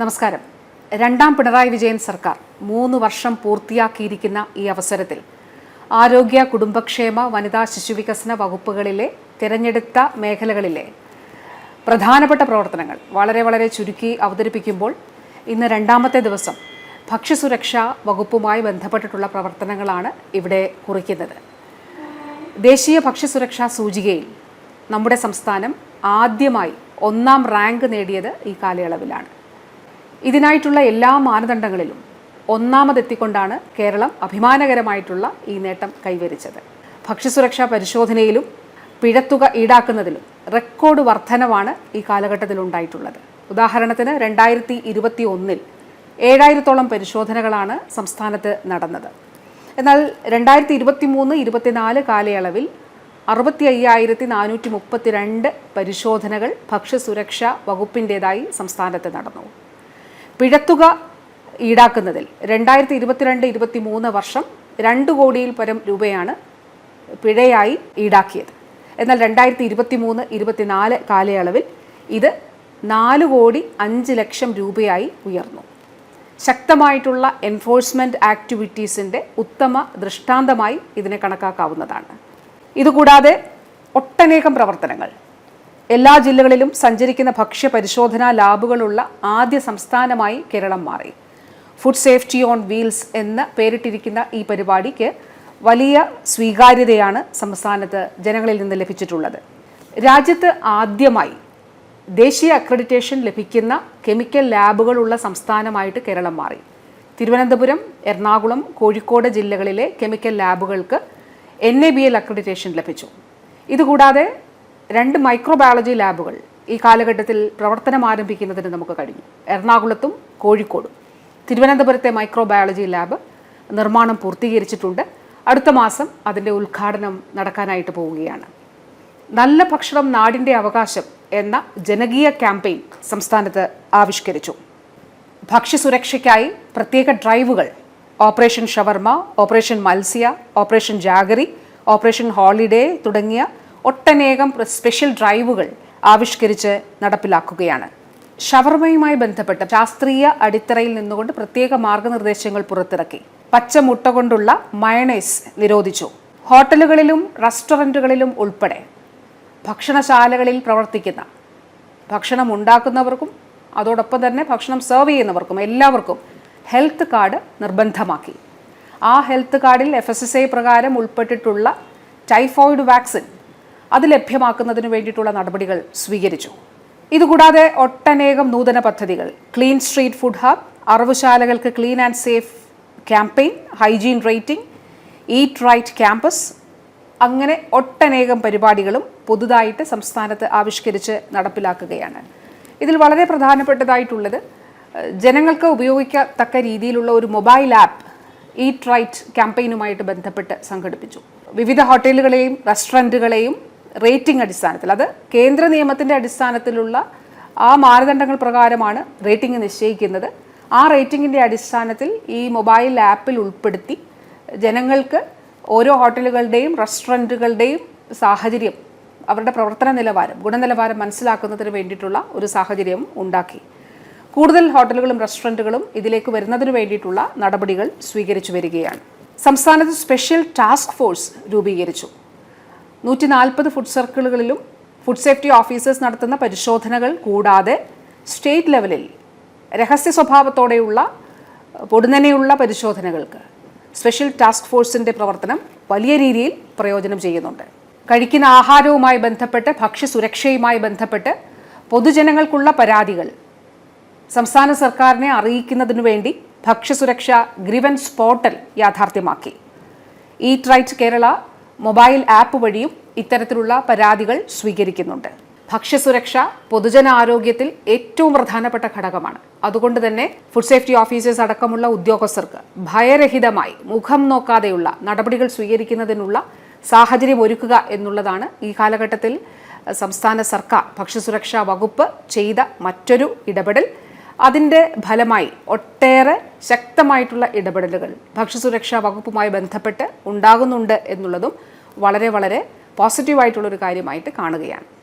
നമസ്കാരം. രണ്ടാം പിണറായി വിജയൻ സർക്കാർ മൂന്ന് വർഷം പൂർത്തിയാക്കിയിരിക്കുന്ന ഈ അവസരത്തിൽ ആരോഗ്യ കുടുംബക്ഷേമ വനിതാ ശിശുവികസന വകുപ്പുകളിലെ തിരഞ്ഞെടുത്ത മേഖലകളിലെ പ്രധാനപ്പെട്ട പ്രവർത്തനങ്ങൾ വളരെ വളരെ ചുരുക്കി അവതരിപ്പിക്കുമ്പോൾ ഇന്ന് രണ്ടാമത്തെ ദിവസം ഭക്ഷ്യസുരക്ഷാ വകുപ്പുമായി ബന്ധപ്പെട്ടിട്ടുള്ള പ്രവർത്തനങ്ങളാണ് ഇവിടെ കുറിക്കുന്നത്. ദേശീയ ഭക്ഷ്യസുരക്ഷാ സൂചികയിൽ നമ്മുടെ സംസ്ഥാനം ആദ്യമായി ഒന്നാം റാങ്ക് നേടിയത് ഈ കാലയളവിലാണ്. ഇതിനായിട്ടുള്ള എല്ലാ മാനദണ്ഡങ്ങളിലും ഒന്നാമതെത്തിക്കൊണ്ടാണ് കേരളം അഭിമാനകരമായിട്ടുള്ള ഈ നേട്ടം കൈവരിച്ചത്. ഭക്ഷ്യസുരക്ഷാ പരിശോധനയിലും പിഴത്തുക ഈടാക്കുന്നതിലും റെക്കോർഡ് വർധനവാണ് ഈ കാലഘട്ടത്തിൽ ഉണ്ടായിട്ടുള്ളത് ഉദാഹരണത്തിന് രണ്ടായിരത്തി ഇരുപത്തി ഒന്നിൽ ഏഴായിരത്തോളം പരിശോധനകളാണ് സംസ്ഥാനത്ത് നടന്നത്. എന്നാൽ രണ്ടായിരത്തി ഇരുപത്തി മൂന്ന് ഇരുപത്തിനാല് കാലയളവിൽ അറുപത്തി അയ്യായിരത്തി നാനൂറ്റി മുപ്പത്തിരണ്ട് പരിശോധനകൾ ഭക്ഷ്യസുരക്ഷാ വകുപ്പിന്റേതായി സംസ്ഥാനത്ത് നടന്നു പിഴത്തുക ഈടാക്കുന്നതിൽ. രണ്ടായിരത്തി ഇരുപത്തിരണ്ട് ഇരുപത്തി മൂന്ന് വർഷം രണ്ട് കോടിയിൽ പരം രൂപയാണ് പിഴയായി ഈടാക്കിയത്. എന്നാൽ രണ്ടായിരത്തി ഇരുപത്തി മൂന്ന് ഇരുപത്തിനാല് കാലയളവിൽ ഇത് നാല് കോടി അഞ്ച് ലക്ഷം രൂപയായി ഉയർന്നു. ശക്തമായിട്ടുള്ള എൻഫോഴ്സ്മെന്റ് ആക്ടിവിറ്റീസിന്റെ ഉത്തമ ദൃഷ്ടാന്തമായി ഇതിനെ കണക്കാക്കാവുന്നതാണ്. ഇതുകൂടാതെ ഒട്ടനേകം പ്രവർത്തനങ്ങൾ എല്ലാ ജില്ലകളിലും സഞ്ചരിക്കുന്ന ഭക്ഷ്യ പരിശോധനാ ലാബുകളുള്ള ആദ്യ സംസ്ഥാനമായി കേരളം മാറി. ഫുഡ് സേഫ്റ്റി ഓൺ വീൽസ് എന്ന് പേരിട്ടിരിക്കുന്ന ഈ പരിപാടിക്ക് വലിയ സ്വീകാര്യതയാണ് സംസ്ഥാനത്ത് ജനങ്ങളിൽ നിന്ന് ലഭിച്ചിട്ടുള്ളത്. രാജ്യത്ത് ആദ്യമായി ദേശീയ അക്രഡിറ്റേഷൻ ലഭിക്കുന്ന കെമിക്കൽ ലാബുകളുള്ള സംസ്ഥാനമായിട്ട് കേരളം മാറി. തിരുവനന്തപുരം എറണാകുളം കോഴിക്കോട് ജില്ലകളിലെ chemical ലാബുകൾക്ക് N A B L accreditation ലഭിച്ചു. ഇതുകൂടാതെ രണ്ട് മൈക്രോബയോളജി ലാബുകൾ ഈ കാലഘട്ടത്തിൽ പ്രവർത്തനം ആരംഭിക്കുന്നതിന് നമുക്ക് കഴിഞ്ഞു. എറണാകുളത്തും കോഴിക്കോടും. തിരുവനന്തപുരത്തെ മൈക്രോബയോളജി ലാബ് നിർമ്മാണം പൂർത്തീകരിച്ചിട്ടുണ്ട്. അടുത്ത മാസം അതിന്റെ ഉദ്ഘാടനം നടക്കാനായിട്ട് പോവുകയാണ്. നല്ല ഭക്ഷണം നാടിന്റെ അവകാശം എന്ന ജനകീയ ക്യാമ്പയിൻ സംസ്ഥാനത്ത് ആവിഷ്കരിച്ചു. ഭക്ഷ്യസുരക്ഷയ്ക്കായി പ്രത്യേക ഡ്രൈവുകൾ ഓപ്പറേഷൻ ഷവർമ ഓപ്പറേഷൻ മത്സ്യ ഓപ്പറേഷൻ ജാഗറി ഓപ്പറേഷൻ ഹോളിഡേ തുടങ്ങിയ ഒട്ടനേകം സ്പെഷ്യൽ ഡ്രൈവുകൾ ആവിഷ്കരിച്ച് നടപ്പിലാക്കുകയാണ്. ഷവർമയുമായി ബന്ധപ്പെട്ട ശാസ്ത്രീയ അടിത്തറയിൽ നിന്നുകൊണ്ട് പ്രത്യേക മാർഗനിർദ്ദേശങ്ങൾ പുറത്തിറക്കി. പച്ചമുട്ട കൊണ്ടുള്ള മയണൈസ് നിരോധിച്ചു. ഹോട്ടലുകളിലും റെസ്റ്റോറന്റുകളിലും ഉൾപ്പെടെ ഭക്ഷണശാലകളിൽ പ്രവർത്തിക്കുന്ന ഭക്ഷണം ഉണ്ടാക്കുന്നവർക്കും അതോടൊപ്പം തന്നെ ഭക്ഷണം സെർവ് ചെയ്യുന്നവർക്കും എല്ലാവർക്കും ഹെൽത്ത് കാർഡ് നിർബന്ധമാക്കി. ആ ഹെൽത്ത് കാർഡിൽ എഫ് എസ് എസ് ഐ പ്രകാരം ഉൾപ്പെട്ടിട്ടുള്ള ടൈഫോയിഡ് വാക്സിൻ അത് ലഭ്യമാക്കുന്നതിന് വേണ്ടിയിട്ടുള്ള നടപടികൾ സ്വീകരിച്ചു. ഇതുകൂടാതെ ഒട്ടനേകം നൂതന പദ്ധതികൾ. Clean street food hub അറവുശാലകൾക്ക് clean and safe campaign hygiene rating eat right campus അങ്ങനെ ഒട്ടനേകം പരിപാടികളും പുതുതായിട്ട് സംസ്ഥാനത്ത് ആവിഷ്കരിച്ച് നടപ്പിലാക്കുകയാണ്. ഇതിൽ വളരെ പ്രധാനപ്പെട്ടതായിട്ടുള്ളത് ജനങ്ങൾക്ക് ഉപയോഗിക്കത്തക്ക രീതിയിലുള്ള ഒരു മൊബൈൽ ആപ്പ് ഈറ്റ് റൈറ്റ് ക്യാമ്പയിനുമായിട്ട് ബന്ധപ്പെട്ട് സംഘടിപ്പിച്ചു. വിവിധ ഹോട്ടലുകളെയും റെസ്റ്റോറന്റുകളെയും റേറ്റിംഗ് അടിസ്ഥാനത്തിൽ അത് കേന്ദ്ര നിയമത്തിന്റെ അടിസ്ഥാനത്തിലുള്ള ആ മാനദണ്ഡങ്ങൾ പ്രകാരമാണ് റേറ്റിംഗ് നിശ്ചയിക്കുന്നത്. ആ റേറ്റിംഗിന്റെ അടിസ്ഥാനത്തിൽ ഈ മൊബൈൽ ആപ്പിൽ ഉൾപ്പെടുത്തി ജനങ്ങൾക്ക് ഓരോ ഹോട്ടലുകളുടെയും റെസ്റ്റോറന്റുകളുടെയും സാഹചര്യം അവരുടെ പ്രവർത്തന നിലവാരം ഗുണനിലവാരം മനസ്സിലാക്കുന്നതിന് വേണ്ടിയിട്ടുള്ള ഒരു സാഹചര്യം ഉണ്ടാക്കി. കൂടുതൽ ഹോട്ടലുകളും റെസ്റ്റോറന്റുകളും ഇതിലേക്ക് വരുന്നതിന് വേണ്ടിയിട്ടുള്ള നടപടികൾ സ്വീകരിച്ചു വരികയാണ്. സംസ്ഥാനത്ത് സ്പെഷ്യൽ ടാസ്ക് ഫോഴ്സ് രൂപീകരിച്ചു. നൂറ്റി നാൽപ്പത് ഫുഡ് സർക്കിളുകളിലും ഫുഡ് സേഫ്റ്റി ഓഫീസേഴ്സ് നടത്തുന്ന പരിശോധനകൾ കൂടാതെ സ്റ്റേറ്റ് ലെവലിൽ രഹസ്യ സ്വഭാവത്തോടെയുള്ള പൊടുന്നനെയുള്ള പരിശോധനകൾക്ക് സ്പെഷ്യൽ ടാസ്ക് ഫോഴ്സിന്റെ പ്രവർത്തനം വലിയ രീതിയിൽ പ്രയോജനം ചെയ്യുന്നുണ്ട്. കഴിക്കുന്ന ആഹാരവുമായി ബന്ധപ്പെട്ട് ഭക്ഷ്യസുരക്ഷയുമായി ബന്ധപ്പെട്ട് പൊതുജനങ്ങൾക്കുള്ള പരാതികൾ സംസ്ഥാന സർക്കാരിനെ അറിയിക്കുന്നതിനു വേണ്ടി ഭക്ഷ്യസുരക്ഷ grievance portal യാഥാർത്ഥ്യമാക്കി. Eat right Kerala mobile app വഴിയും ഇത്തരത്തിലുള്ള പരാതികൾ സ്വീകരിക്കുന്നുണ്ട്. ഭക്ഷ്യസുരക്ഷ പൊതുജനാരോഗ്യത്തിൽ ഏറ്റവും പ്രധാനപ്പെട്ട ഘടകമാണ്. അതുകൊണ്ട് തന്നെ ഫുഡ് സേഫ്റ്റി ഓഫീസേഴ്സ് അടക്കമുള്ള ഉദ്യോഗസ്ഥർക്ക് ഭയരഹിതമായി മുഖം നോക്കാതെയുള്ള നടപടികൾ സ്വീകരിക്കുന്നതിനുള്ള സാഹചര്യം ഒരുക്കുക എന്നുള്ളതാണ് ഈ കാലഘട്ടത്തിൽ സംസ്ഥാന സർക്കാർ ഭക്ഷ്യസുരക്ഷാ വകുപ്പ് ചെയ്ത മറ്റൊരു ഇടപെടൽ. അതിന്റെ ഫലമായി ഒട്ടേറെ ശക്തമായിട്ടുള്ള ഇടപെടലുകൾ ഭക്ഷ്യസുരക്ഷാ വകുപ്പുമായി ബന്ധപ്പെട്ട് ഉണ്ടാകുന്നുണ്ട് എന്നുള്ളതും വളരെ വളരെ പോസിറ്റീവായിട്ടുള്ളൊരു കാര്യമായിട്ട് കാണുകയാണ്.